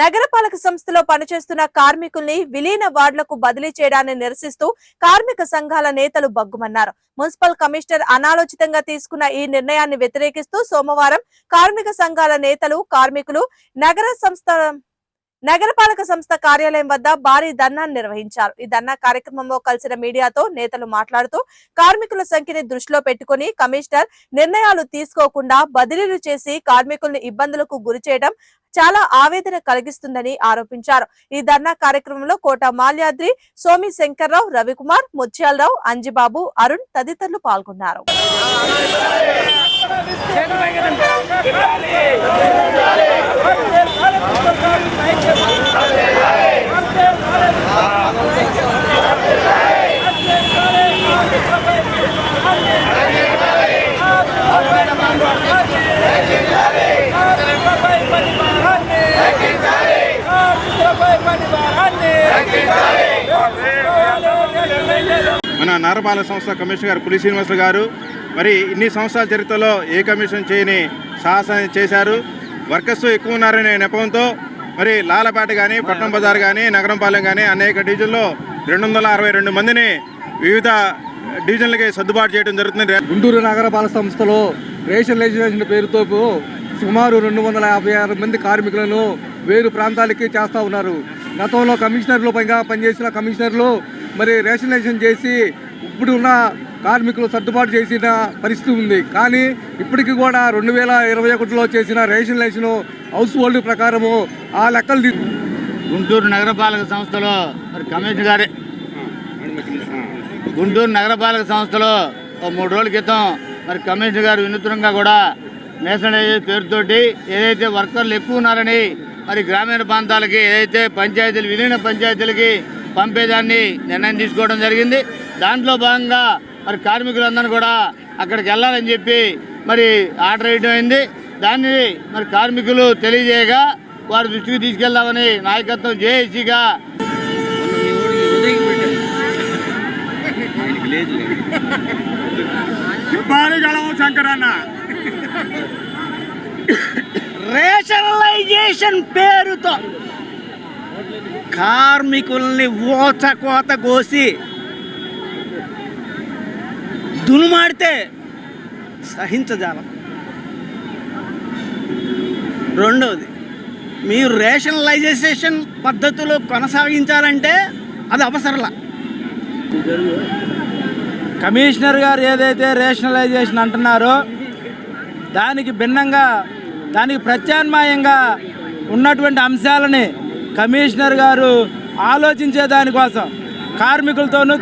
నగరపాలక సంస్థలో పనిచేస్తున్న కార్మికుల్ని విలీన వార్డులకు బదిలీ చేయడాన్ని నిరసిస్తూ కార్మిక సంఘాల నేతలు బగ్గుమన్నారు మున్సిపల్ కమిషనర్ అనాలోచితంగా తీసుకున్న ఈ నిర్ణయాన్ని వ్యతిరేకిస్తూ సోమవారం కార్మిక సంఘాల నేతలు కార్మికులు నగర సంస్థ నగరపాలక సంస్థ కార్యాలయం వద్ద భారీ ధర్నాన్ని నిర్వహించారు. ఈ ధర్నా కార్యక్రమంలో కలిసిన మీడియాతో నేతలు మాట్లాడుతూ కార్మికుల సంఖ్యని దృష్టిలో పెట్టుకుని కమిషనర్ నిర్ణయాలు తీసుకోకుండా బదిలీలు చేసి కార్మికుల్ని ఇబ్బందులకు గురి చేయడం చాలా ఆవేదన కలిగిస్తుందని ఆరోపించారు. ఈ ధర్నా కార్యక్రమంలో కోట మాల్యాద్రి సోమి శంకర్రావు రవికుమార్ ముత్యాలరావు అంజిబాబు అరుణ్ తదితరులు పాల్గొన్నారు. మన సంస్థ కమిషనర్ గారు పులి శ్రీనివాసులు గారు మరి ఇన్ని సంవత్సరాల చరిత్రలో ఏ కమిషన్ చేయని సాహసం చేశారు? వర్కర్స్ ఎక్కువ ఉన్నారనే నెపంతో మరి లాలపేట కానీ పట్నం బజార్ కానీ నగరంపాలెం కానీ అనేక డివిజన్లో రెండు వందల అరవై రెండు మందిని వివిధ డివిజన్లకి సర్దుబాటు చేయడం జరుగుతుంది. గుంటూరు నగరపాలక సంస్థలో రేషన్ లెజిస్లేషన్ పేరుతో సుమారు రెండు వందల యాభై ఆరు మంది కార్మికులను వేరు ప్రాంతాలకి చేస్తూ ఉన్నారు. గతంలో కమిషనర్లు పైగా పనిచేసిన కమిషనర్లు మరి రేషనలైజేషన్ చేసి ఇప్పుడు ఉన్న కార్మికులు సర్దుబాటు చేసిన పరిస్థితి ఉంది. కానీ ఇప్పటికి కూడా రెండు వేల ఇరవై ఒకటిలో చేసిన రేషనలైజేషన్ హౌస్ హోల్డ్ ప్రకారము ఆ లెక్కలు గుంటూరు నగరపాలక సంస్థలో మరి కమిషనర్ గారే. గుంటూరు నగరపాలక సంస్థలో ఓ మూడు రోజుల క్రితం మరి కమిషనర్ గారు వినూత్నంగా కూడా నేషనలైజ్ పేరుతోటి ఏదైతే వర్కర్లు ఎక్కువ ఉన్నారని మరి గ్రామీణ ప్రాంతాలకి ఏదైతే పంచాయతీలు విలీన పంచాయతీలకి పంపేదాన్ని నిర్ణయం తీసుకోవడం జరిగింది. దాంట్లో భాగంగా మరి కార్మికులందరూ కూడా అక్కడికి వెళ్ళాలని చెప్పి మరి ఆర్డర్ వేయడం అయింది. దాన్ని మరి కార్మికులు తెలియజేయగా వారి దృష్టికి తీసుకెళ్దామని నాయకత్వం జేఏసీగా రేషనలైజేషన్ పేరుతో కార్మికుల్ని ఓచకోత కోసి దునుమాడితే సహించజాలం. రెండవది మీరు రేషనలైజేషన్ పద్ధతిలో కొనసాగించాలంటే అది అవసరంలా కమిషనర్ గారు ఏదైతే రేషనలైజేషన్ అంటున్నారో దానికి భిన్నంగా దానికి ప్రత్యామ్నాయంగా ఉన్నటువంటి అంశాలని కమిషనర్ గారు ఆలోచించే దానికోసం కార్మికులతోనూ